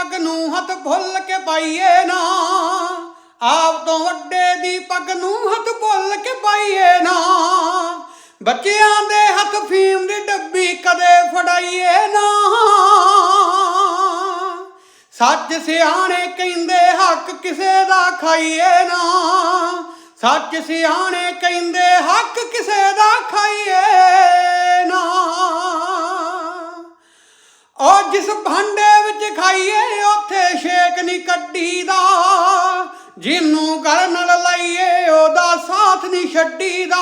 ਪੱਗ ਨੂੰ ਹੱਥ ਭੁੱਲ ਕੇ ਪਾਈਏ ਨਾ। ਆਪ ਤੋਂ ਵੱਡੇ ਦੀ ਪੱਗ ਨੂੰ ਹੱਥ ਭੁੱਲ ਕੇ ਪਾਈਏ ਨਾ। ਬੱਚਿਆਂ ਦੇ ਹੱਥ ਫੀਮ ਦੀ ਡੱਬੀ ਕਦੇ ਫੜਾਈਏ ਨਾ। ਸੱਚ ਸਿਆਣੇ ਕਹਿੰਦੇ ਹੱਕ ਕਿਸੇ ਦਾ ਖਾਈਏ ਨਾ। ਸੱਚ ਸਿਆਣੇ ਕਹਿੰਦੇ ਜਿਸ ਭਾਂਡੇ ਵਿੱਚ ਖਾਈਏ, ਉੱਥੇ ਛੇਕ ਨਹੀਂ ਕੱਢੀਦਾ। ਜਿਹਨੂੰ ਗਲ ਨਾਲ ਲਾਈਏ, ਉਹਦਾ ਸਾਥ ਨਹੀਂ ਛੱਡੀਦਾ।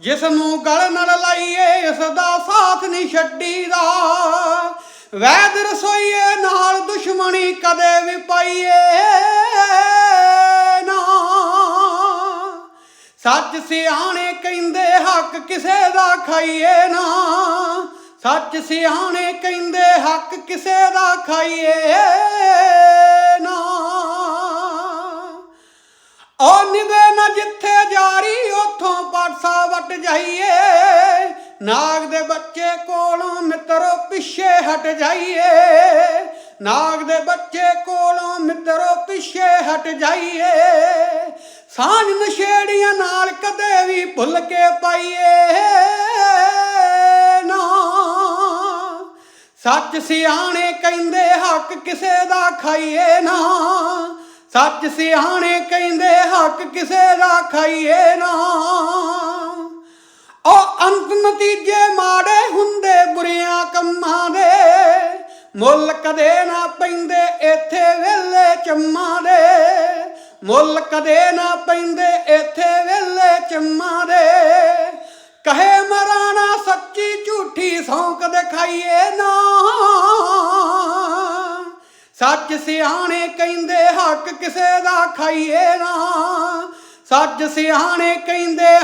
ਜਿਸ ਨੂੰ ਗਲ ਨਾਲ ਲਾਈਏ ਉਸ ਦਾ ਸਾਥ ਨਹੀਂ ਛੱਡੀਦਾ। ਵੈਦ ਰਸੋਈਏ ਨਾਲ ਦੁਸ਼ਮਣੀ ਕਦੇ ਵੀ ਪਾਈਏ ਨਾ। ਸੱਚ ਸਿਆਣੇ ਕਹਿੰਦੇ ਹੱਕ ਕਿਸੇ ਦਾ ਖਾਈਏ ਨਾ। ਸੱਚ ਸਿਆਣੇ ਕਹਿੰਦੇ ਹੱਕ ਕਿਸੇ ਦਾ ਖਾਈਏ ਨਾ। ਉਹ ਨਿਵੇ ਨਾ ਜਿੱਥੇ ਜਾਰੀ, ਉਥੋਂ ਪਾਸਾ ਵੱਟ ਜਾਈਏ। ਨਾਗ ਦੇ ਬੱਚੇ ਕੋਲੋਂ ਮਿੱਤਰੋ ਪਿੱਛੇ ਹਟ ਜਾਈਏ। ਨਾਗ ਦੇ ਬੱਚੇ ਕੋਲੋਂ ਮਿੱਤਰੋ ਪਿੱਛੇ ਹਟ ਜਾਈਏ। ਸਾਂਝ ਨਸ਼ੇੜੀਆਂ ਨਾਲ ਕਦੇ ਵੀ ਭੁੱਲ ਕੇ ਪਾਈਏ। ਸੱਚ ਸਿਆਣੇ ਕਹਿੰਦੇ ਹੱਕ ਕਿਸੇ ਦਾ ਖਾਈਏ ਨਾ। ਸੱਚ ਸਿਆਣੇ ਕਹਿੰਦੇ ਹੱਕ ਕਿਸੇ ਦਾ ਖਾਈਏ ਨਾ। ਉਹ ਅੰਤ ਨਤੀਜੇ ਮਾੜੇ ਹੁੰਦੇ ਬੁਰਿਆਂ ਕੰਮਾਂ ਦੇ। ਮੁੱਲ ਕਦੇ ਨਾ ਪੈਂਦੇ ਇੱਥੇ ਵੇਲੇ ਚੰਮਾਂ ਦੇ। ਮੁੱਲ ਕਦੇ ਨਾ ਪੈਂਦੇ ਇੱਥੇ ਵੇਲੇ ਚੰਮਾਂ ਦੇ। ਕਹੇ ਮਰਾਣਾ ਸੱਚੀ ਝੂਠੀ ਸੌਂਕ ਦਿਖਾਈਏ ਨਾ। ਸੱਚ ਸਿਆਣੇ ਕਹਿੰਦੇ ਹੱਕ ਕਿਸੇ ਦਾ ਖਾਈਏ ਨਾ। ਸੱਚ ਸਿਆਣੇ ਕਹਿੰਦੇ